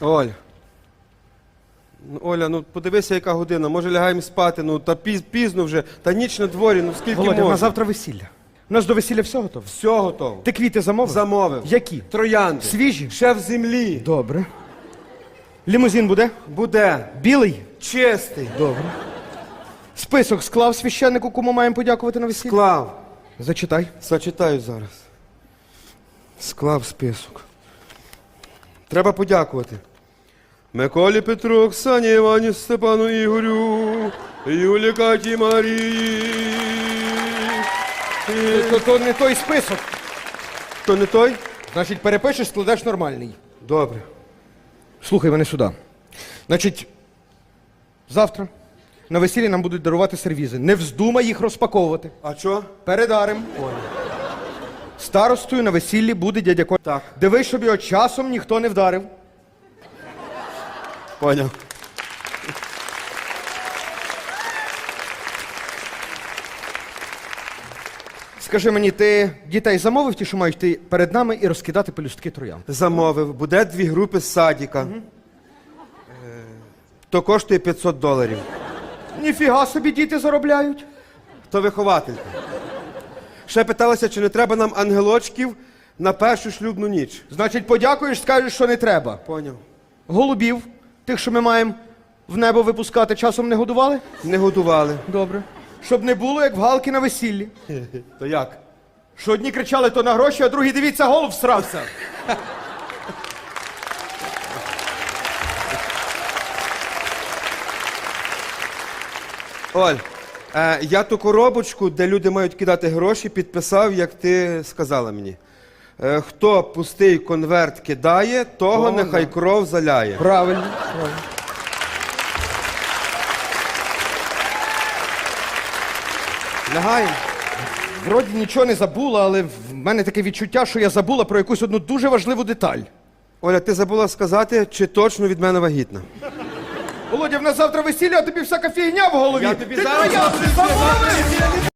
Оля. Ну, Оля, ну подивися, яка година. Може лягаємо спати, ну та піз, пізно вже, та ніч на дворі, ну скільки Володя, можна. на завтра весілля. У нас до весілля все готово. Все готово. Ти квіти замовив? Замовив. Які? Троянди. Свіжі? Ще в землі. Добре. Лімузин буде? Буде. Білий? Чистий. Добре. Список склав священнику, кому маємо подякувати на весіллі? Склав. Зачитай. Зачитаю зараз. Склав список. Треба подякувати. Миколі Петру, Оксані Івані, Степану Ігорю, Юлі Каті Марії. І- То, то не той список. То не той? Значить, перепишеш, складеш нормальний. Добре. Слухай мене сюди. Значить, завтра на весіллі нам будуть дарувати сервізи. Не вздумай їх розпаковувати. А що? Передарим. Старостою на весіллі буде дядя Коля. Так. Дивись, щоб його часом ніхто не вдарив. Поняв. Скажи мені, ти дітей замовив ті, що мають йти перед нами і розкидати пелюстки троян? Замовив. Буде дві групи з садіка. Е, То коштує 500 доларів. Ніфіга собі діти заробляють. То вихователька. Ще питалася, чи не треба нам ангелочків на першу шлюбну ніч. Значить, подякуєш, скажеш, що не треба. Поняв. Голубів, тих, що ми маємо в небо випускати, часом не годували? Не годували. Добре. Щоб не було, як в Галки на весіллі. То як? Що одні кричали то на гроші, а другі дивіться, голуб всрався. Оль, е, я ту коробочку, де люди мають кидати гроші, підписав, як ти сказала мені. Е, хто пустий конверт кидає, того Того нехай кров заляє. Правильно. правильно. Лягаємо. Вроді нічого не забула, але в мене таке відчуття, що я забула про якусь одну дуже важливу деталь. Оля, ти забула сказати, чи точно від мене вагітна. Володя, в нас завтра весілля, а тобі всяка фігня в голові. Я тобі Ти зараз?